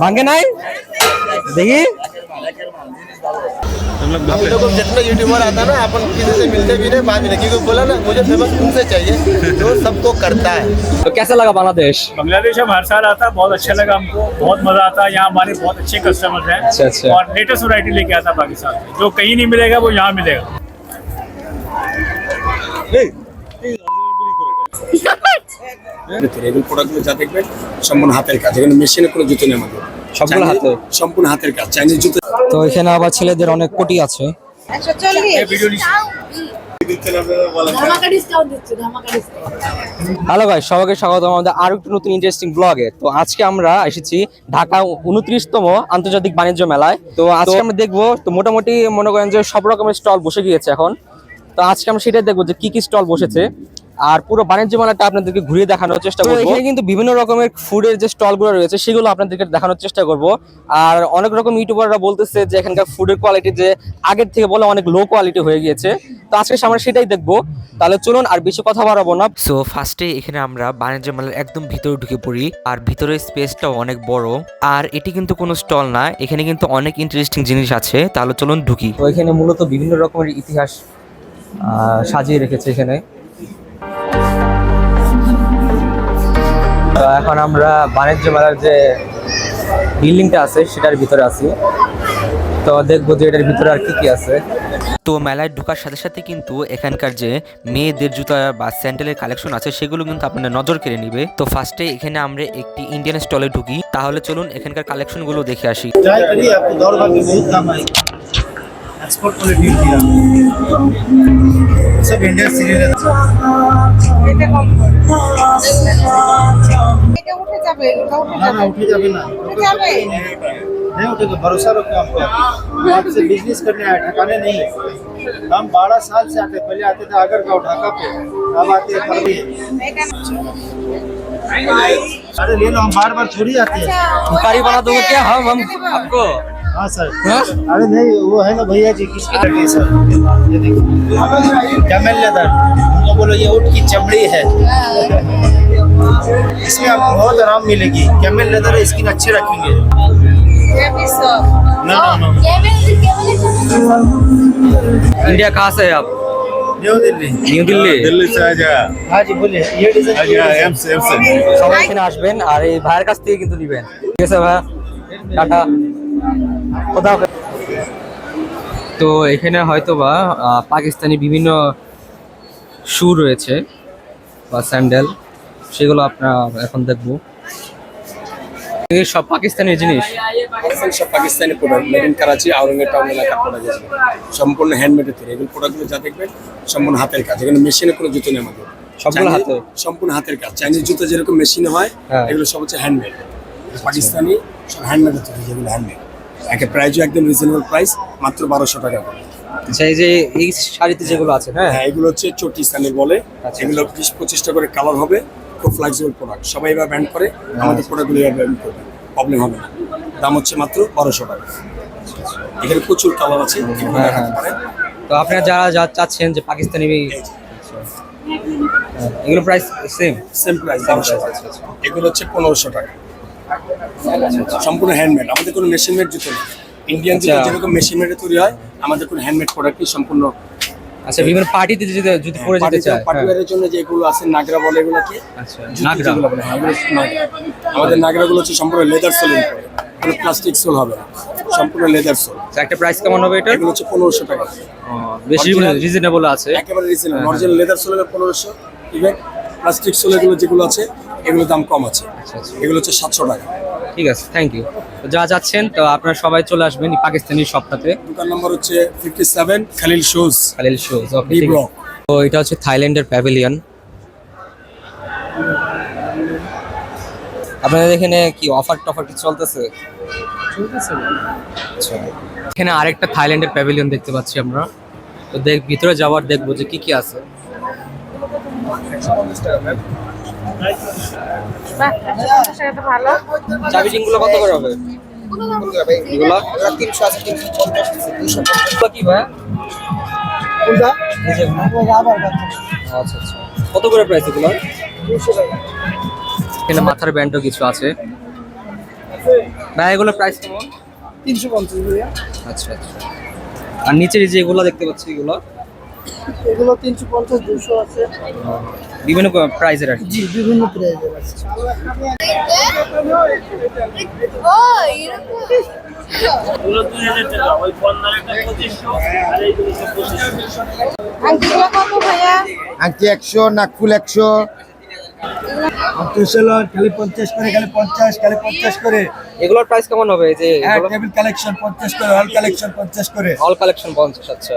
मांगे ना देखिए। हम लोग जितना यूट्यूबर आता ना अपन किसी से मिलते भी नहीं बात नहीं क्योंकि बोला ना मुझे फ़ेमस उनसे चाहिए जो सबको करता है। तो कैसा लगा बांग्लादेश? बांग्लादेश हम हर साल आता बहुत अच्छा लगा हमको बहुत मज़ा आता है यहाँ हमारे बहुत अच्छे कस्टमर हैं। अच्छा, अच्छा। और लेटेस्ट वरायटी लेके आता पाकिस्तान जो कहीं नहीं मिलेगा वो यहाँ मिलेगा। ভিতরে এগুলো প্রোডাক্টগুলো যা দেখবেন সম্পূর্ণ হাতের কাজ। এখানে মেশিনে কোনো জুতো নেই আমাদের। সবগুলো চাইনিজ- হাতে? সম্পূর্ণ হাতের কাজ। চাইনিজ জুতো তো এখানে আবার ছেলেদের অনেক কোটি আছে। ডিসকাউন্ট হ্যালো ভাই সবাইকে স্বাগত। আমাদের আরও একটু নতুন ইন্টারেস্টিং ব্লগে তো আজকে আমরা এসেছি ঢাকা উনত্রিশতম আন্তর্জাতিক বাণিজ্য মেলায়। তো আজকে আমরা দেখব তো মোটামুটি মনে করেন যে সব রকমের স্টল বসে গিয়েছে এখন। তো আজকে আমরা সেটাই দেখব যে কি কি স্টল বসেছে। আর পুরো বাণিজ্য মেলাটা আপনাদেরকে ঘুরিয়ে দেখানোর চেষ্টা করব। এখানে কিন্তু বিভিন্ন রকমের ফুডের যে স্টলগুলো রয়েছে সেগুলো আপনাদেরকে দেখানোর চেষ্টা করব। আর অনেক রকম ইউটিউবাররা বলতেছে যে এখানকার ফুডের কোয়ালিটি যে আগের থেকে বলে অনেক লো কোয়ালিটি হয়ে গিয়েছে। তো আজকে আমরা সেটাই দেখব। তাহলে চলুন আর বেশি কথা বাড়াবো না। সো ফার্স্টে এখানে আমরা বাণিজ্য মেলার একদম ভিতরে ঢুকে পড়ি। আর ভিতরের স্পেসটাও অনেক বড়। আর এটি কিন্তু কোনো স্টল না এখানে কিন্তু অনেক ইন্টারেস্টিং জিনিস আছে। তাহলে চলুন ঢুকি। তো এখানে মূলত বিভিন্ন রকমের ইতিহাস আহ, সাজিয়ে রেখেছে এখানে। এখন আমরা বাণিজ্য মেলার যে বিল্ডিংটা আছে সেটার ভিতরে আছি। তো দেখব যে এটার ভিতরে আর কি কি আছে। তো মেলায় ঢোকার সাথে সাথে কিন্তু এখানকার যে মেয়েদের জুতা বা স্যান্ডেলের কালেকশন আছে সেগুলো কিন্তু আপনার নজর কেড়ে নিবে। তো ফার্স্টে এখানে আমরা একটি ইন্ডিয়ান স্টলে ঢুকি। তাহলে চলুন এখানকার কালেকশনগুলো দেখে আসি। एक्सपोर्ट क्वालिटी होती है सब इंडिया सीरियल এটা কম করে। এটা উঠে যাবে এটা উঠে ना ना যাবে उठे जावे ना উঠে যাবে नहीं उठेगा भरोसा रखो हमको आपसे बिजनेस करने आए ठकाने नहीं हम बारह साल से आते पहले आते थे आगर गाँव ढाका पे अब आते हैं परवी এটা अरे ले लो हम बार बार थोड़ी आते हैं। भिखारी बना दोगे क्या? हम हम आपको? हाँ सर। हाँ? अरे नहीं वो है ना भैया जी किसकी लड़की सर? ये कैमल लेदर उनको बोलो ये ऊट की चमड़ी है। इसमें आपको बहुत आराम मिलेगी। कैमल लेदर स्किन अच्छी रखेंगे। ना ना ना। इंडिया कहाँ से है आप? নিউ দিল্লি নিউ দিল্লি দিল্লি আজা হ্যাঁ জি ইয়ে ডিজাইন আজা এমস এমস সবাই এখানে আসবেন আর এই ভাইয়ের কাছ থেকে কিন্তু নেবেন ঠিক আছে ভাই টাটা তো এখানে হয়তো বা পাকিস্তানি বিভিন্ন শু রয়েছে বা স্যান্ডেল সেগুলো আপনারা এখন দেখব। এই সব পাকিস্তানি জিনিস? সব Pakistani product made in Karachi আউরঙ্গের town এলাকার প্রোডাক্ট আছে। সম্পূর্ণ হ্যান্ডমেডের তৈরি। এগুলো প্রোডাক্টগুলো যা দেখবেন সম্পূর্ণ হাতের কাজ। এখানে মেশিনে কোনো জুতো নেই আমাদের। চাইনিজ- হাতে? সম্পূর্ণ হাতের কাজ। চাইনিজ জুতো যেরকম মেশিনে হয় হ্যাঁ। এগুলো সব হচ্ছে হ্যান্ডমেড পাকিস্তানি সব হ্যান্ডমেডের তৈরি যেগুলো হ্যান্ডমেড একে প্রাইসও একদম রিজনেবল প্রাইস মাত্র বারোশো টাকা করে। আচ্ছা এই যে এই শাড়িতে যেগুলো আছে হ্যাঁ? হ্যাঁ এগুলো হচ্ছে চটি স্থানে বলে। আচ্ছা। এগুলো বিশ পঁচিশটা করে কালার হবে। খুব ফ্লেক্সিবল প্রোডাক্ট সবাই এবার ব্যান্ড করে আমাদের প্রোডাক্টগুলো এবার ব্যান্ড করবে। প্রবলেম হবে না। দাম হচ্ছে মাত্র বারোশো টাকা। এখানে প্রচুর কালার আছে হ্যাঁ, হ্যাঁ। তো আপনারা যারা যা চাচ্ছেন যে পাকিস্তানি এগুলো প্রাইস সেম সেম প্রাইস এগুলো হচ্ছে পনেরোশো টাকা। সম্পূর্ণ হ্যান্ডমেড আমাদের কোনো মেশিনমেড জুতো নেই। ইন্ডিয়ান আচ্ছা। যেরকম মেশিন মেডে তৈরি হয় আমাদের কোনো হ্যান্ডমেড প্রোডাক্টই সম্পূর্ণ আচ্ছা বিভিন্ন পার্টিতে যদি যদি পরে যেতে চায় হ্যাঁ। পার্টিওয়ারের জন্য যেগুলো আছে নাগরা বলে এগুলো কি? আচ্ছা নাগরা। হ্যাঁ, এগুলো নাগরা। আমাদের নাগরাগুলো হচ্ছে সম্পূর্ণ লেদার সোলের কোনো প্লাস্টিক সোল হবে সম্পূর্ণ লেদার সোল তো একটা প্রাইস কেমন হবে এটা এগুলো হচ্ছে পনেরোশো টাকা। বেশি রিজনেবল আছে। একেবারে রিজনেবল অরিজিনাল লেদার সোলের পনেরোশো। ইভেন প্লাস্টিক সোলেগুলো যেগুলো আছে এগুলোর দাম কম আছে। আচ্ছা আচ্ছা। এগুলো হচ্ছে সাতশো টাকা। ঠিক আছে থ্যাংক ইউ যা যাচ্ছেন তো আপনারা সবাই চলে আসবেন পাকিস্তানি শপটাতে দোকান নম্বর হচ্ছে fifty seven Khalil shoes Khalil shoes okay তো এটা হচ্ছে থাইল্যান্ডের প্যাভিলিয়ন আপনাদের এখানে কি অফার টফার কি চলতেছে? আচ্ছা। এখানে আরেকটা থাইল্যান্ডের প্যাভিলিয়ন দেখতে পাচ্ছি আমরা। তো দেখ ভিতরে যাওয়ার দেখব যে কি কি আছে। ভালো। চাবি রিংগুলো কত করে হবে? এগুলো? তিনশো আছে তিনশো পঞ্চাশ দুশো কি ভাই এই যে এগুলো? আচ্ছা আচ্ছা। কত করে প্রাইস এগুলো? এখানে মাথার ব্যান্ডও কিছু আছে। ভাই এগুলোর প্রাইস কেমন? তিনশো পঞ্চাশ আচ্ছা আচ্ছা। আর নিচের যে এগুলো দেখতে পাচ্ছি এগুলো? এগুলো তিনশো পঞ্চাশ দুশো আছে। বিভিন্ন প্রাইজের কি। জি বিভিন্ন প্রাইজের আছে। আংটি একশো নাকফুল একশো। খালি পঞ্চাশ করে খালি পঞ্চাশ খালি পঞ্চাশ করে। এগুলোর প্রাইস কেমন হবে? যে হ্যাঁ টেবিল কালেকশন পঞ্চাশ করে হল কালেকশন পঞ্চাশ করে। অল কালেকশন পঞ্চাশ আচ্ছা।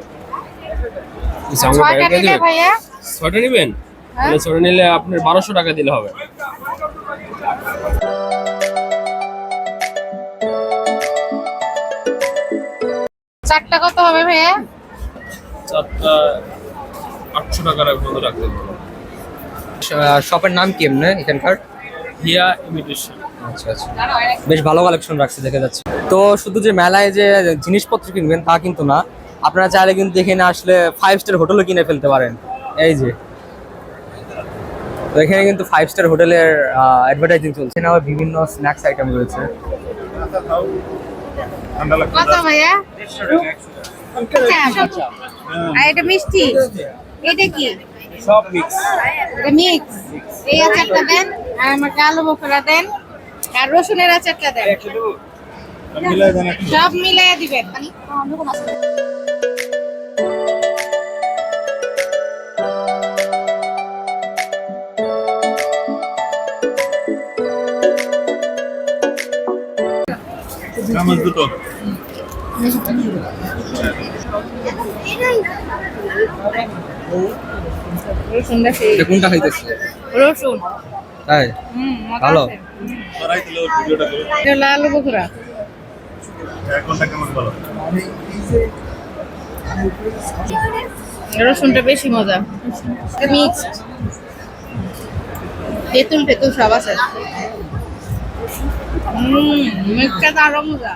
ছয়টা নিলে ভাইয়া? ছয়টা নেবেন? হ্যাঁ। ছয়টা নিলে আপনার বারোশো টাকা দিলে হবে। চারটা কত হবে ভাইয়া? চারটা আটশো টাকার মতো রাখতে শপের নাম কি এমনি এখানকার? হিয়া ইমিটেশন। আচ্ছা আচ্ছা। বেশ ভালো কালেকশন রাখছে দেখা যাচ্ছে। তো শুধু যে মেলায় যে জিনিসপত্র কিনবেন তা কিন্তু না আপনারা চাইলে কিন্তু এখানে আসলে ফাইভ স্টার হোটেলও কিনে ফেলতে পারেন। এই যে। তো এখানে কিন্তু ফাইভ স্টার হোটেলের অ্যাডভার্টাইজিং চলছে। না আবার বিভিন্ন স্ন্যাক্স আইটেম রয়েছে। কত ভাইয়া? আচ্ছা আর এটা মিষ্টি? এটা কি? সব মিক্স এটা মিক্স এই আচারটা দেন আর আমাকে আলু বখরা দেন আর রসুনের আচারটা দেন। সব মিলাই দিবেন। রসুনটা সেই এটা কোনটা খাইতেছে? রসুন। তাই? ভালো। আলু বখরা রসুনটা বেশি মজা। মিক্স তেঁতুল টেতুল সব আছে। হুম মিক্সটা তো আরো মজা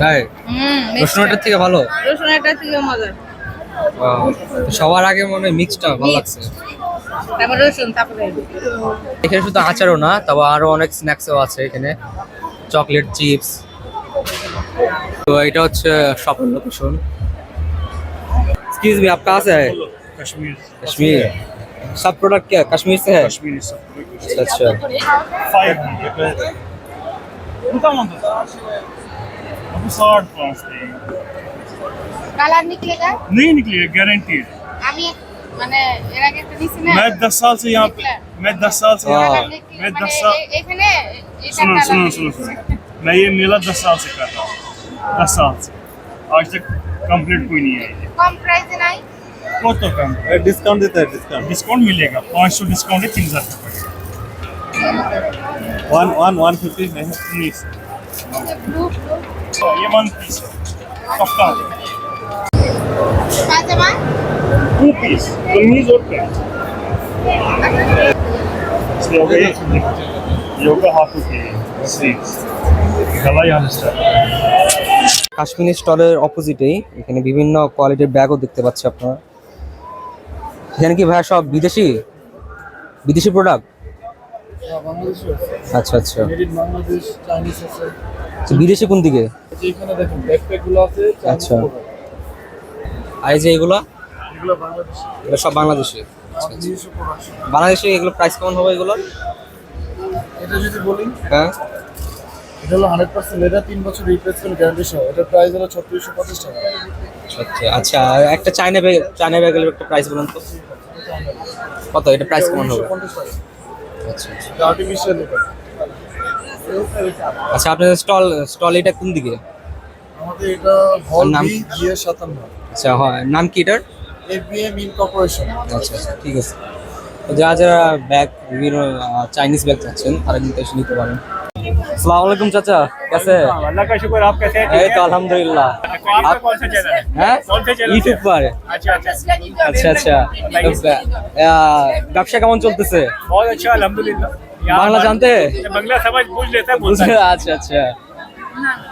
তাই হুম রসুনটার থেকে ভালো রসুনটা থেকে মজা Wow. সবার আগে মনে হয় মিক্সটা ভালো Mix। লাগছে তারপর রসুন তারপরে এখানে শুধু আচারও না তবে আরো অনেক স্ন্যাক্সও আছে এখানে চকলেট চিপস তো এটা হচ্ছে শপের লোকেশন एक्सक्यूज मी आप कहाँ से है कश्मीर कश्मीर सब प्रोडक्ट क्या कश्मीर से है? कश्मीर से अच्छा, अच्छा। कलर निकलेगा? नहीं निकलेगा गारंटी है? मैं दस साल से यहाँ पे मैं दस साल से हाँ। मैं दस साल सुनो सुनो सुनो सुनो। मैं ये मेला दस साल से कर रहा हूँ। दस साल से। आज तक कंप्लीट कोई नहीं आई कम प्राइस প্রাইসে নাই वो तो कम ডিসকাউন্ট দিতে হয় ডিসকাউন্ট डिस्काउंट मिलेगा पाँच सौ डिस्काउंट है तीन हजार का पड़ेगा ওয়ান ওয়ান ওয়ান ফিফটি नहीं sir। ये वन पीस है कफ्तान পাজামা टू पीस कमीज और पैंट इसलिए हो गई योगा हाथों की स्लीव्स गला यहाँ से start। কাশ্মীরি স্টলের অপোজিটেই এখানে বিভিন্ন কোয়ালিটির ব্যাগও দেখতে পাচ্ছি আপনারা এখানে কি ভাইয়া সব বিদেশি? বিদেশি প্রোডাক্ট আচ্ছা আচ্ছা। বাংলাদেশ চাইনিজ বিদেশি কোন দিকে? আচ্ছা। আর এই যে এগুলো? এগুলো সব বাংলাদেশে? আচ্ছা, আচ্ছা। প্রোডাকশন বাংলাদেশি এগুলো প্রাইস কেমন হবে এগুলো? এটা যদি বলি হ্যাঁ। এটা হলো হান্ড্রেড পার্সেন্ট এটা তিন বছর রিপ্লেসমেন্ট গ্যারান্টি সহ। এটার প্রাইস হলো ছত্রিশশো পঞ্চাশ টাকা। আচ্ছা আচ্ছা একটা চাইনা ব্যাগ চাইনা ব্যাগের একটা প্রাইস বলুন তো। কত? এটা প্রাইস কেমন হবে? আচ্ছা আপনাদের স্টল স্টল এটা কোন দিকে? আমাদের এটা হল নাম? জিএ সাতান্ন। আচ্ছা হয়। নাম কি এটার? এফবিএম ইন কর্পোরেশন আচ্ছা আচ্ছা ঠিক আছে। যারা যারা ব্যাগ বিভিন্ন চাইনিজ ব্যাগ চাচ্ছেন তারা কিন্তু এসে নিতে পারেন। अस्सलाम वालेकुम चाचा कैसे हैं? अल्लाह का शुक्र आप कैसे हैं এই তো আলহামদুলিল্লাহ आपका कौन सा चैनल है হ্যাঁ कौन से चैनल ইউটিউব पर अच्छा अच्छा আচ্ছা আচ্ছা তো, আহ, ব্যবসা কেমন চলতেছে बहुत अच्छा अल्हम्दुलिल्लाह यहाँ বাংলা हमारे- जानते हैं बंगला समझ पूछ लेता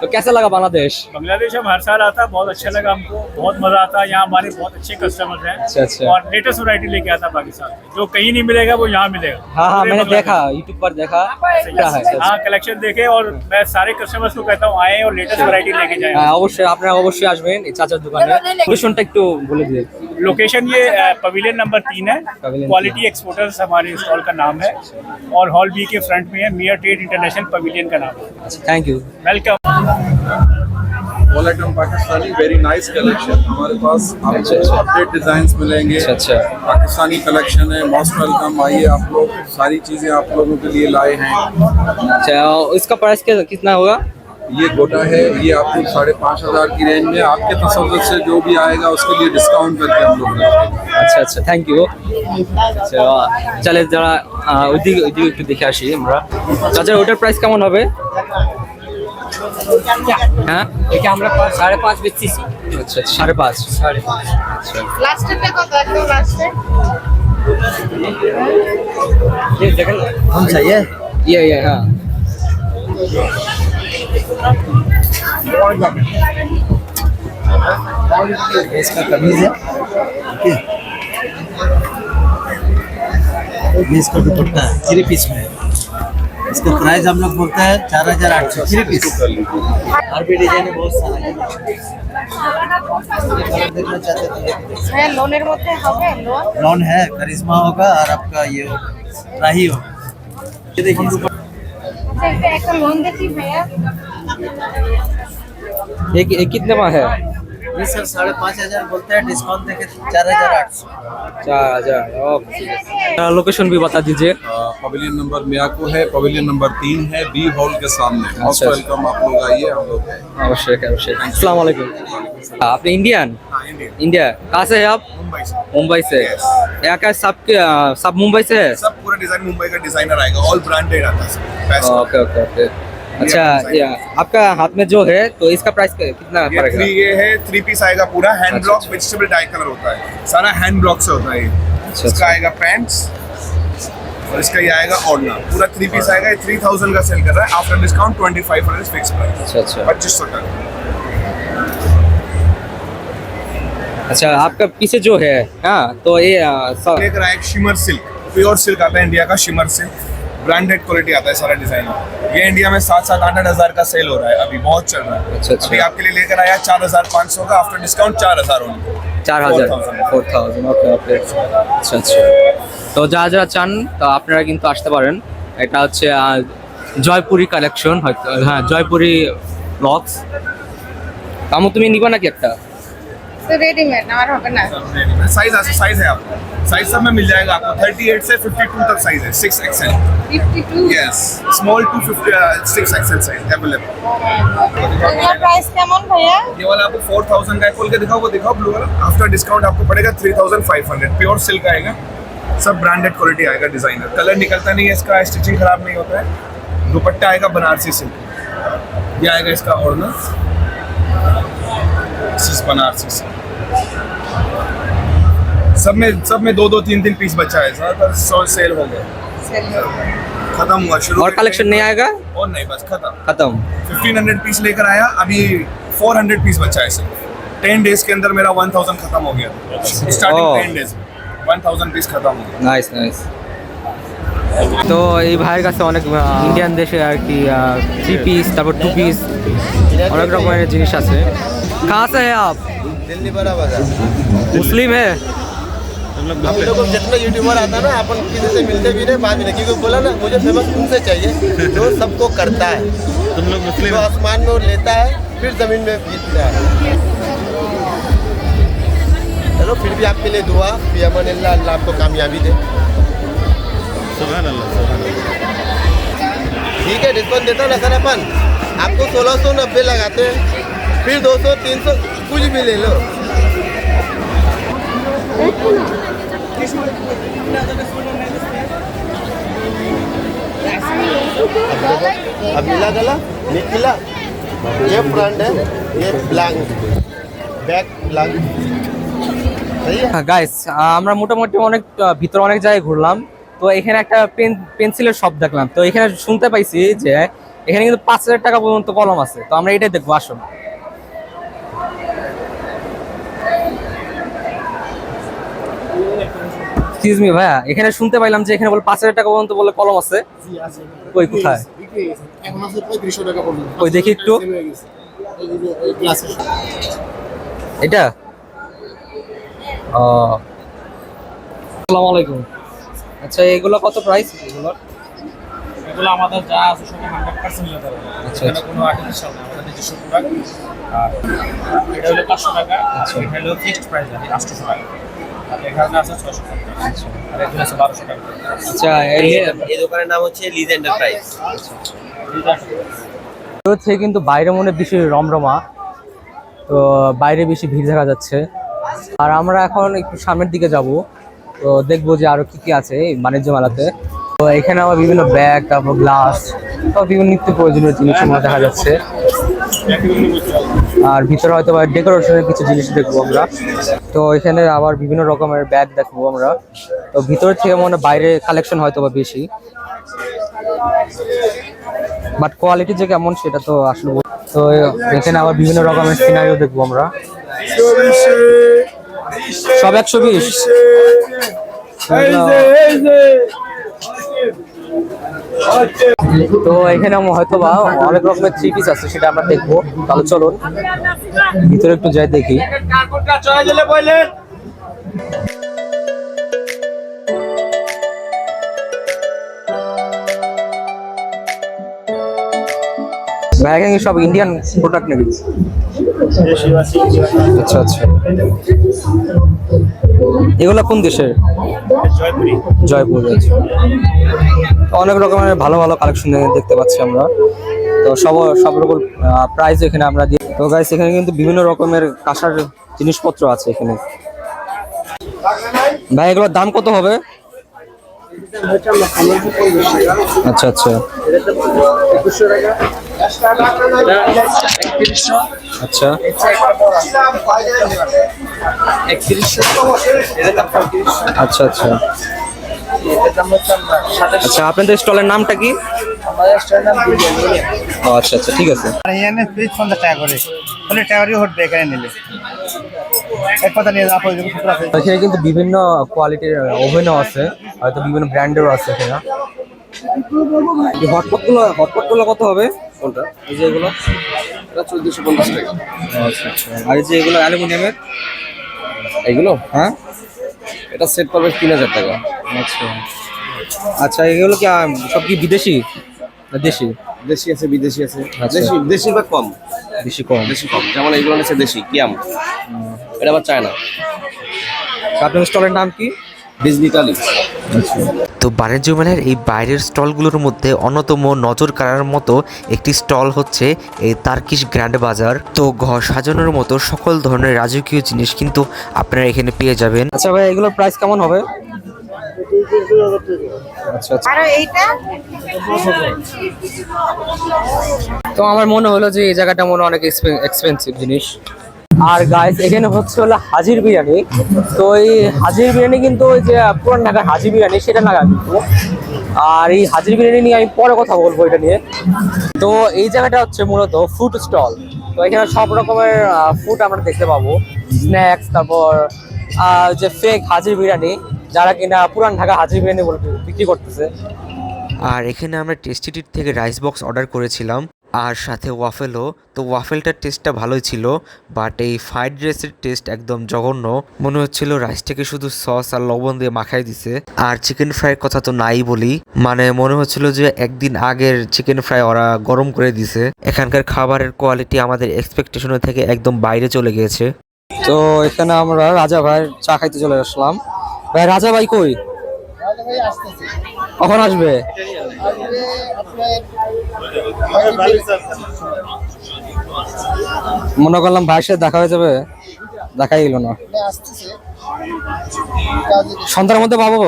तो कैसा लगा बांग्लादेश बांग्लादेश हम हर साल आता है बहुत अच्छा लगा हमको बहुत मजा आता है यहाँ हमारे बहुत अच्छे कस्टमर हैं अच्छा अच्छा और लेटेस्ट वैरायटी लेके आता है पाकिस्तान से जो कहीं नहीं मिलेगा वो यहाँ मिलेगा हाँ हाँ पूरे मैंने बांग्लादेश। देखा यूट्यूब पर देखा क्या है हाँ कलेक्शन देखे और मैं सारे कस्टमर्स को कहता हूँ आए और लेटेस्ट वैरायटी लेके जाए হ্যাঁ, অবশ্যই আপনারা অবশ্যই আসবেন এই চাচার দোকানে লোকেশনটা একটু বলে দিয়ে लोकेशन ये पवेलियन नंबर तीन है Pavilion क्वालिटी एक्सपोर्टर्स हमारे स्टॉल का नाम है और हॉल बी के फ्रंट में है मियर ट्रेड इंटरनेशनल पवेलियन का नाम है আচ্ছা থ্যাংক ইউ वेलकम वॉलेटम पाकिस्तानी वेरी नाइस कलेक्शन हमारे पास अच्छा, आपको अच्छा। अपडेट डिजाइन मिलेंगे अच्छा अच्छा पाकिस्तानी कलेक्शन है मोस्ट वेलकम आइए आप लोग सारी चीजें आप लोगों के लिए लाए हैं अच्छा और इसका प्राइस क्या कितना होगा ये गोटा है ये आपको साढ़े पाँच हजार की रेंज में आपके तसव्वुर से जो भी आएगा उसके लिए डिस्काउंट करके हम लोग रखेंगे আচ্ছা আচ্ছা থ্যাংক ইউ আচ্ছা চলে যারা আহ, ওইদিকে ওইদিকে একটু দেখে আসি আমরা চাচা ওটার প্রাইস কেমন হবে হ্যাঁ এটা আমরা সাড়ে পাঁচ বেচতেছি আচ্ছা সাড়ে পাঁচ সাড়ে পাঁচ আচ্ছা লাস্টেরটা কত একদম লাস্টে ये देखो हम चाहिए ये ये हाँ इसका कमीज है बीस का दुपट्टा है थ्री पीस में इसका प्राइस हम लोग बोलते हैं चार हज़ार आठ सौ थ्री पीस और भी डिज़ाइन बहुत सारा देखना तो लोन है करिश्मा होगा और आपका ये राही होगा। ये देखिए एक कितने में है? ये सर साढ़े पाँच हजार बोलते हैं डिस्काउंट देके चार हजार आठ सौ चार हजार ओके लोकेशन भी बता दीजिए पवेलियन नंबर मियाको है पवेलियन नंबर तीन है बी हॉल के सामने मोस्ट अच्छा। वेलकम आप लोग आइए हम लोग हैं अवश्य अवश्य अस्सलाम वालेकुम आप इंडियन इंडिया कहाँ से है आप मुंबई से मुंबई से यहाँ का सब के- सब मुंबई से है सब पूरा डिजाइन मुंबई का डिजाइनर आएगा ऑल ब्रांडेड आता है सब ओके ओके ओके अच्छा ये आपका हाथ में जो है तो इसका प्राइस कितना ये पड़ेगा ये है थ्री पीस आएगा पूरा हैंड ब्लॉक अच्छा। वेजिटेबल डाई कलर होता है। सारा हैंड ब्लॉक से होता है ये। अच्छा, इसका अच्छा। आएगा पैंट्स और इसका ये आएगा ओढ़ना पूरा थ्री पीस आएगा ये थ्री थाउज़ेंड का सेल कर रहा है। After discount twenty five hundred fix price अच्छा अच्छा। पच्चीस सौ टका अच्छा आपका पीछे जो है हाँ तो ये लेकर आया एक शिमर सिल्क प्योर सिल्क आता है इंडिया का शिमर सिल्क ब्रांडेड क्वालिटी आता है सारा डिजाइन ये इंडिया में सात सात आठ आठ हजार का सेल हो रहा है अभी बहुत चल रहा है अच्छा, अच्छा। अभी आपके लिए लेकर आया चार हजार पाँच सौ का आफ्टर डिस्काउंट चार हजार होंगे চার হাজার ফোর থাউজেন্ড ওকে ওকে আচ্ছা আচ্ছা তো যারা যারা চান তো আপনারা কিন্তু আসতে পারেন এটা হচ্ছে আহ, জয়পুরি কালেকশন হয়তো হ্যাঁ জয়পুরি ব্লগস কামো তুমি নিবা নাকি একটা सर रेडीमेड ना वहाँ पर ना। साइज़ आपका साइज़ है आपका। साइज़ सब में मिल जाएगा आपको। 38 से 52 तक साइज़ है। 6 XL 52 yes small 250 6 XL size available तो ये प्राइस क्या केमन भैया? ये वाला आपको 4000 का है। खोल के दिखाओ वो दिखाओ ब्लू वाला। आफ्टर डिस्काउंट आपको पड़ेगा 3500 प्योर सिल्क आएगा। सब ब्रांडेड क्वालिटी आएगा डिज़ाइनर कलर निकलता नहीं है इसका स्टिचिंग खराब नहीं होता है। दुपट्टा आएगा बनारसी सिल्क ये आएगा इसका ओढ़ना बनारसी सिल्क सब में सब में दो दो तीन तीन पीस बचा है ज्यादातर सौ सेल हो गया खत्म हुआ शुरू और कलेक्शन नहीं आएगा और नहीं बस खत्म खत्म फिफ्टीन हंड्रेड पीस लेकर आया अभी फोर हंड्रेड पीस बचा है सिर्फ टेन डेज के अंदर मेरा वन थाउजेंड खत्म हो गया स्टार्टिंग Oh. टेन डेज में वन थाउजेंड पीस खत्म हो गया নাইস নাইস তো এই ভাইয়ের কাছে অনেক ইন্ডিয়ান দেশে আর কি থ্রি পিস তারপর টু পিস অনেক রকমের জিনিস আছে कहाँ से है आप दिल्ली बड़ा बाजार मुस्लिम है हम लोग जितना यूट्यूबर आता है ना अपन किसी से मिलते भी नहीं बात भी नहीं। क्योंकि बोला ना मुझे फ़ेमस उनसे चाहिए जो सबको करता है। तुम लोग मुस्लिम जो आसमान में लेता है फिर ज़मीन में जीतता है। चलो फिर भी आपके लिए दुआ भी अमन अल्लाह अल्लाह आपको कामयाबी दे। ठीक है डिस्काउंट देता ना सर अपन? आपको सोलह सौ नब्बे लगाते हैं फिर दो सौ तीन सौ कुछ भी ले लो। अब नीला गला निकला ये फ्रंट है ये ब्लैंक बैक ब्लैंक सही है গাইস আমরা মোটামুটি অনেক আহ, ভিতরে অনেক জায়গায় ঘুরলাম তো এখানে একটা পেন পেন্সিলের শপ দেখলাম তো এখানে শুনতে পাইছি যে এখানে কিন্তু পাঁচ হাজার টাকা পর্যন্ত কলম আছে তো আমরা এটাই দেখবো আসুন এক্সকিউজ মি ভাইয়া এখানে শুনতে পাইলাম যে এখানে বলে পাঁচ হাজার টাকা পর্যন্ত বলে কলম আছে। ওই কোথায়? এখন আছে পঁয়ত্রিশশো টাকা পর্যন্ত। ওই দেখি একটু। এটা? ও। আসসালামু আলাইকুম। আচ্ছা এগুলো কত প্রাইস এগুলো? এগুলো আমাদের যা আছে সব হান্ড্রেড পার্সেন্ট লেদার আচ্ছা, কোনো আর্টিফিশিয়াল না আমাদের নিজস্ব প্রোডাক্ট আর এটা হলো পাঁচশো টাকা আচ্ছা। এটা হলো ফিক্সড প্রাইস আর এখানে টাকা। আচ্ছা এই এই দোকানের নাম হচ্ছে লিজ এন্টারপ্রাইজ হচ্ছে কিন্তু বাইরে মনে বেশি রমরমা। তো বাইরে বেশি ভিড় দেখা যাচ্ছে। আর আমরা এখন একটু সামনের দিকে যাব। তো দেখব যে আরও কি কি আছে এই বাণিজ্য মেলাতে। তো এখানে আবার বিভিন্ন ব্যাগ তারপর গ্লাস বিভিন্ন নিত্য প্রয়োজনীয় জিনিস দেখা যাচ্ছে। আর ভিতরে হয়তো বা ডেকোরেশনের কিছু জিনিস দেখব আমরা। তো এখানে আবার বিভিন্ন রকমের ব্যাগ দেখব আমরা। তো ভিতর থেকে মনে বাইরে কালেকশন হয়তো বা বেশি। বাট কোয়ালিটি যে কেমন সেটা তো আসলে তো এখানে আবার বিভিন্ন রকমের সিনারিও দেখব আমরা। সব একশো বিশ? তো এখানে হয়তো বা অনেক রকমের থ্রি পিস আছে সেটা আমরা দেখব। তাহলে চলুন ভিতরে একটু যাই দেখি। সব ইন্ডিয়ান প্রোডাক্ট নাকি? আচ্ছা আচ্ছা। এগুলো কোন দেশের? জয়পুর আচ্ছা। অনেক রকমের ভালো ভালো কালেকশন দেখতে পাচ্ছি আমরা। তো সব সব রকম প্রাইস এখানে আমরা দিই তো গাইস এখানে কিন্তু বিভিন্ন রকমের কাঁসার জিনিসপত্র আছে এখানে। ভাই, এগুলোর দাম কত হবে? আচ্ছা আচ্ছা। আচ্ছা। আচ্ছা আচ্ছা। আচ্ছা আপনাদের স্টলের নামটা কি? আচ্ছা আচ্ছা ঠিক আছে। এখানে ফ্রিজ পঞ্চাশ টাকা করে। তাহলে টাকারই উঠবে এখানে নিলে। কিন্তু বিভিন্ন কোয়ালিটির ওভেনও আছে হয়তো বিভিন্ন ব্র্যান্ডেরও আছে এখানে। হটপটগুলো হটপটগুলো কত হবে? কোনটা? এই যে এগুলো? এটা চোদ্দশো পঞ্চাশ টাকা। আচ্ছা আচ্ছা। আর এই যে এগুলো অ্যালুমিনিয়ামের? এগুলো হ্যাঁ? এটা সেট পাবে তিন হাজার টাকা। আচ্ছা। আচ্ছা এগুলো কি সব কি বিদেশি? না দেশি? দেশি আছে বিদেশি আছে। দেশি দেশি বা কম? বেশি কম। বেশি কম। যেমন এইগুলো আছে দেশি কিয়াম এটা আবার চায়না। আপনার স্টলের নাম কি? ডিজনি টালি। তো বাণিজ্য মেলার এই বাইরের স্টলগুলোর মধ্যে অন্যতম নজর কাড়ার মতো একটি স্টল হচ্ছে এই তার্কিশ গ্র্যান্ড বাজার। তো ঘর সাজানোর মতো সকল ধরনের রাজকীয় জিনিস কিন্তু আপনারা এখানে পেয়ে যাবেন। আচ্ছা ভাই এগুলোর প্রাইস কেমন হবে? আচ্ছা আচ্ছা। আর এইটা? তো আমার মনে হলো যে এই জায়গাটা মনে হয় অনেক এক্সপেন্সিভ জিনিস। আর গাইস এখানে হচ্ছে হলো হাজির বিরিয়ানি। তো এই হাজির বিরিয়ানি কিন্তু ওই যে পুরান ঢাকার হাজির বিরিয়ানি, সেটা না কিন্তু আর এই হাজির বিরিয়ানি নিয়ে আমি পরে কথা বলব এটা নিয়ে। তো এই জায়গাটা হচ্ছে মূলত ফুড স্টল তো এখানে সব রকমের ফুড আমরা দেখতে পাবো। স্ন্যাক্স তারপর যে ফেক হাজির বিরিয়ানি, যারা কিনা পুরান ঢাকা হাজির বিরিয়ানি বলে বিক্রি করতেছে। আর এখানে আমরা টেস্টিটির থেকে রাইস বক্স অর্ডার করেছিলাম। আর সাথে ওয়াফেলও। তো ওয়াফেলটার টেস্টটা ভালোই ছিল বাট এই ফ্রাইড রাইসের টেস্ট একদম জঘন্য। মনে হচ্ছিল রাইসটাকে শুধু সস আর লবণ দিয়ে মাখাই দিছে। আর চিকেন ফ্রাইয়ের কথা তো নাই বলি। মানে মনে হচ্ছিল যে একদিন আগের চিকেন ফ্রাই ওরা গরম করে দিছে। এখানকার খাবারের কোয়ালিটি আমাদের এক্সপেকটেশনের থেকে একদম বাইরে চলে গিয়েছে। তো এখানে আমরা রাজা ভাইয়ের চা খাইতে চলে আসলাম। ভাই, রাজা ভাই কই? কখন আসবে? মনে করলাম সাথে দেখা হয়ে যাবে দেখাই গেল না। সন্ধ্যার মধ্যে পাবো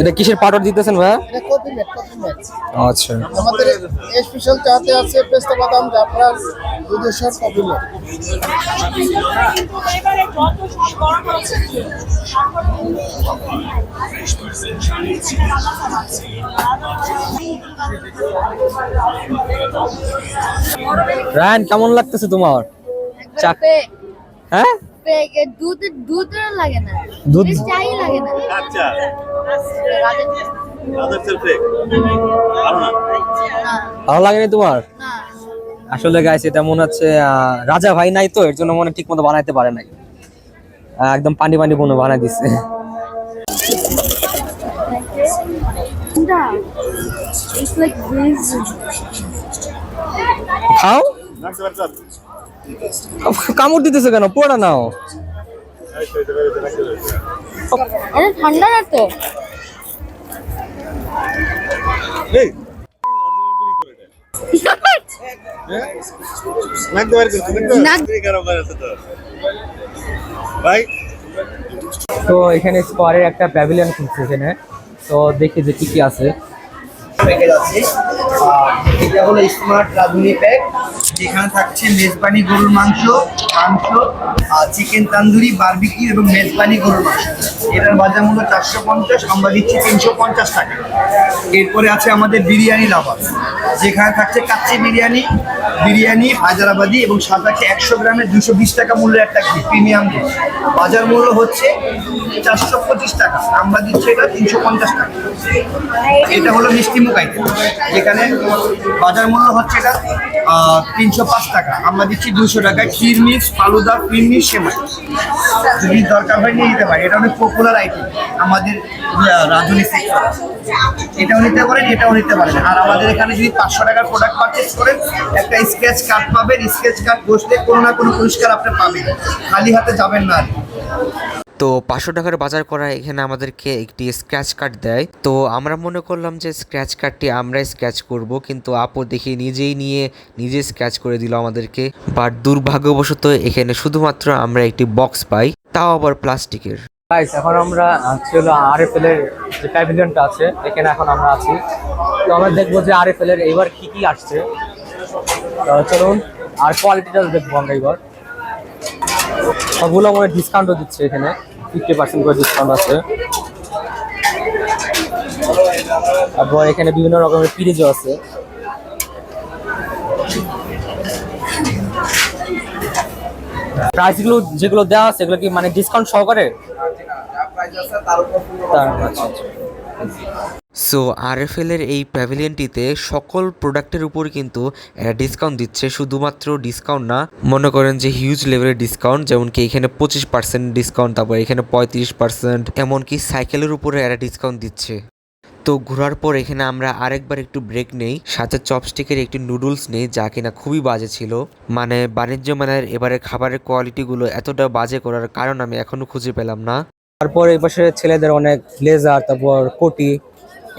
এটা কিসের পাউডার দিতেছেন ভাই এটা কপি মেট কপি মেট আচ্ছা। আমাদের স্পেশাল চাতে আছে পেস্তা বাদাম জাফরান দুধের সর কপি মেট রায়ন কেমন লাগতেছে তোমার? চাতে হ্যাঁ? দুধ দুধ লাগে না। দুধ চাই লাগে না। আচ্ছা। ভালো লাগেনি তোমার? আসলে গাইছে এটা মনে হচ্ছে আহ, রাজা ভাই নাই তো এর জন্য মনে ঠিক মতো বানাইতে পারে নাই। একদম পানি পানি মনে বানাই দিচ্ছে. খাও। কামড় দিতেছে কেন? পুরোটা নাও। এটা ঠান্ডা না তো। তো? এখানে স্কোয়ারের একটা প্যাভিলিয়ন খুলছে এখানে। তো দেখি যে কি কি আছে। প্যাকেজ আছে এটা হলো স্মার্ট রাঁধুনি প্যাক যেখানে থাকছে মেজবানি গরুর মাংস মাংস চিকেন তান্দুরি বারবিকিউ এবং মেজবানি গরুর মাংস। এটার বাজার মূল্য চারশো পঞ্চাশ, আমরা দিচ্ছি তিনশো পঞ্চাশ টাকা। এরপরে আছে আমাদের বিরিয়ানি লাভার যেখানে থাকছে কাচ্চি বিরিয়ানি বিরিয়ানি, হায়দ্রাবাদি এবং আছে একশো গ্রামের দুশো বিশ টাকা মূল্যের একটা ঘি প্রিমিয়াম ঘি বাজার মূল্য হচ্ছে চারশো পঁচিশ টাকা, আমরা দিচ্ছি এটা তিনশো পঞ্চাশ টাকা। এটা হলো মিষ্টি মুখ আইটেম যেখানে বাজার মূল্য হচ্ছে এটা তিনশো পাঁচ টাকা, আমরা দিচ্ছি দুশো টাকা ক্ষীর মিক্স ফালুদা, ক্রিম সেমাই। যদি দরকার হয় নিয়ে নিতে পারে, এটা অনেক পপুলার আইটেম আমাদের রাজনীতি এটাও নিতে পারেন, এটাও নিতে পারেন। আর আমাদের এখানে যদি পাঁচশো টাকার প্রোডাক্ট পারচেস করেন একটা স্কেচ কার্ড পাবেন। স্কেচ কার্ড বসলে কোনো না কোনো পুরস্কার আপনি পাবেন। খালি হাতে যাবেন না তো পাঁচশো টাকার বাজার করা এখানে আমাদেরকে একটি স্ক্র্যাচ কার্ড দেয়। তো আমরা মনে করলাম যে স্ক্র্যাচ কার্ডটি আমরাই স্ক্র্যাচ করব, কিন্তু আপু দেখি নিজেই নিয়ে নিজে স্ক্র্যাচ করে দিল আমাদেরকে। বাট দুর্ভাগ্যবশত এখানে শুধুমাত্র আমরা একটি বক্স পাই, তাও আবার প্লাস্টিকের গাইস এখন আমরা আছি হলো আরএফএল এর যে প্যাভিলিয়নটা আছে, এখানে এখন আমরা আছি। তো আমরা দেখব যে আর আরএফএল এর এবার কি কি আসছে। চলুন, আর কোয়ালিটিটা দেখব আমরা এবার। সবগুলো মনে ডিসকাউন্টও দিচ্ছে এখানে ফিফটি পার্সেন্ট করে ডিসকাউন্ট আছে। তারপর এখানে বিভিন্ন রকমের ফ্রিজও আছে। প্রাইসগুলো যেগুলো দেওয়া এগুলো কি মানে ডিসকাউন্ট সহকারে? তার- আচ্ছা আচ্ছা। সো আরএফএল এর এই প্যাভিলিয়নটিতে সকল প্রোডাক্টের উপর কিন্তু একটা ডিসকাউন্ট দিচ্ছে। শুধুমাত্র ডিসকাউন্ট না, মনে করেন যে হিউজ লেভেলের ডিসকাউন্ট যেমন কি এখানে পঁচিশ পার্সেন্ট ডিসকাউন্ট তারপর এখানে পঁয়ত্রিশ পার্সেন্ট এমনকি সাইকেলের উপরে একটা ডিসকাউন্ট দিচ্ছে। তো ঘোরার পর এখানে আমরা আরেকবার একটু ব্রেক নেই। সাথে চপস্টিকের একটি নুডলস নেই, যা কিনা খুবই বাজে ছিল। মানে বাণিজ্য মেলার এবারে খাবারের কোয়ালিটিগুলো এতটা বাজে করার কারণ আমি এখনও খুঁজে পেলাম না। তারপর এই পাশে ছেলেদের অনেক ব্লেজার তারপর কোটি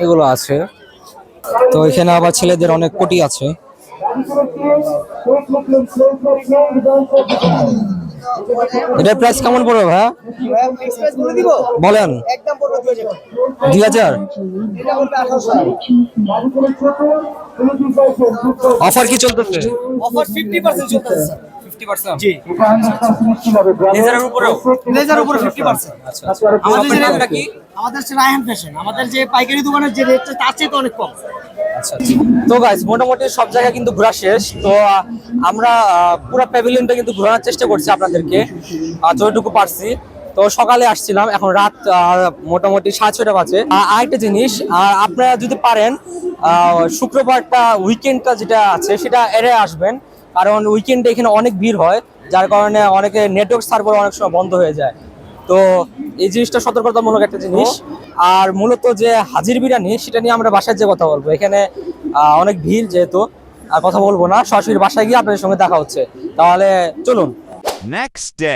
এগুলো আছে। তো এখানে আবার ছেলেদের অনেক কোটি আছে। এটার প্রাইস কেমন পড়বে ভাইয়া? বলেন। দুই হাজার? অফার কি চলতেছে? অফার ফিফটি পার্সেন্ট পার্সেন্ট আচ্ছা আচ্ছা আমাদের যে আমাদের পাইকারি দোকানের যে রেটটা তার চেয়ে তো অনেক কম। আচ্ছা তো গাইস মোটামুটি সব জায়গায় কিন্তু ঘোরা শেষ। তো আমরা পুরো প্যাভিলিয়নটা কিন্তু ঘোরানোর চেষ্টা করছি আপনাদেরকে। যতটুকু পারছি। তো সকালে আসছিলাম, এখন রাত মোটামুটি সাড়ে ছটা বাজে। আর আরেকটা জিনিস আপনারা যদি পারেন শুক্রবারটা উইকেন্ডটা যেটা আছে, সেটা এড়ে আসবেন। কারণ উইকেন্ডে এখানে অনেক ভিড় হয়, যার কারণে অনেকে নেটওয়ার্ক সার্ভার অনেক সময় বন্ধ হয়ে যায়। তো এই জিনিসটা সতর্কতামূলক একটা জিনিস। আর মূলত যে হাজির বিরিয়ানি সেটা নিয়ে আমরা বাসায় যে কথা বলব এখানে অনেক ভিড় যেহেতু আর কথা বলব না সরাসরি বাসায় গিয়ে আপনাদের সঙ্গে দেখা হচ্ছে। তাহলে চলুন। নেক্সট ডে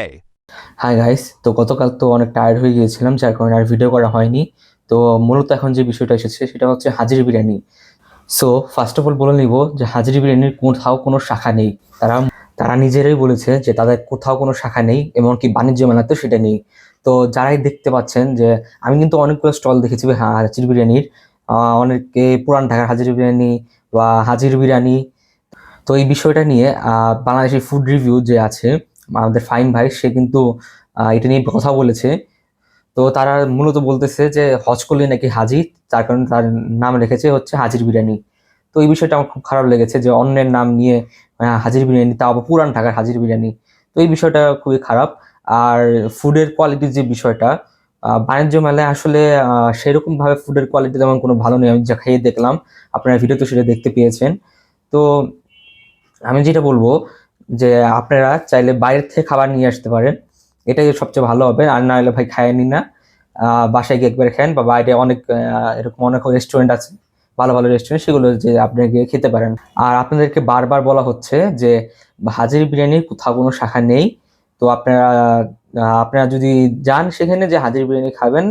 হাই গাইস তো গতকাল তো অনেক টায়ার্ড হয়ে গিয়েছিলাম যার কারণে আর ভিডিও করা হয়নি। তো মূলত এখন যে বিষয়টা এসেছে সেটা হচ্ছে হাজির biryani. So first of all বলে নিব যে হাজির বিরিয়ানির কোথাও কোনো শাখা নেই। তারা তারা নিজেরাই বলেছে যে তাদের কোথাও কোনো শাখা নেই, এমনকি বাণিজ্য মেলাতেও সেটা নেই। তো যারাই দেখতে পাচ্ছেন যে, আমি কিন্তু অনেকগুলো স্টল দেখেছি হ্যাঁ হাজির বিরিয়ানির। অনেকে পুরান ঢাকার হাজির বিরিয়ানি বা হাজির বিরিয়ানি। তো এই বিষয়টা নিয়ে বাংলাদেশের ফুড রিভিউ যে আছে, আমাদের ফাইন ভাই, সে কিন্তু এটা নিয়ে কথা বলেছে। তো তারা মূলত বলতেছে যে, হজ নাকি হাজি তার কারণে তার নাম রেখেছে হচ্ছে হাজির বিরিয়ানি। তো এই বিষয়টা আমার খুব খারাপ লেগেছে যে অন্যের নাম নিয়ে হাজির বিরিয়ানি তাও আবার পুরান ঢাকার হাজির বিরিয়ানি। তো এই বিষয়টা খুবই খারাপ। আর ফুডের কোয়ালিটির যে বিষয়টা বাণিজ্য মেলায় আসলে আহ, সেরকম ভাবে ফুডের কোয়ালিটি তেমন কোনো ভালো নেই। আমি যা খেয়ে দেখলাম আপনারা ভিডিওতে সেটা দেখতে পেয়েছেন। তো আমি যেটা বলব যে আপনারা চাইলে বাইরের থেকে খাবার নিয়ে আসতে পারেন। এটাই সবচেয়ে ভালো হবে। আর না হলে ভাই খায়নি না। বাসায় গিয়ে একবার খান বা বাইরে অনেক এরকম অনেক রেস্টুরেন্ট আছে। ভালো ভালো রেস্টুরেন্ট সেগুলো যে আপনি গিয়ে খেতে পারেন। আর আপনাদেরকে বারবার বলা হচ্ছে যে হাজির বিরিয়ানির কোথাও কোনো শাখা নেই। তো আপনারা আপনারা যদি যান সেখানে যে হাজির বিরিয়ানি খাবেন,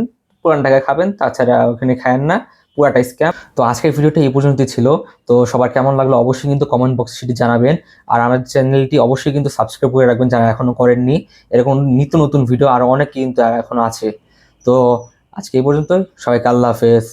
পুরান টাকায় খাবেন, তাছাড়া ওখানে খায়েন না, পুরাটা স্ক্যাম তো আজকের ভিডিওটা এই পর্যন্তই ছিল। তো সবার কেমন লাগল অবশ্যই কিন্তু কমেন্ট বক্সে সেটি জানাবেন। আর আমার চ্যানেলটি অবশ্যই কিন্তু সাবস্ক্রাইব করে রাখবেন যারা এখনও করেননি। এরকম নিত্য নতুন ভিডিও আরও অনেক কিন্তু এখনও আছে। তো আজকে এই পর্যন্ত সবাইকে আল্লাহ হাফেজ।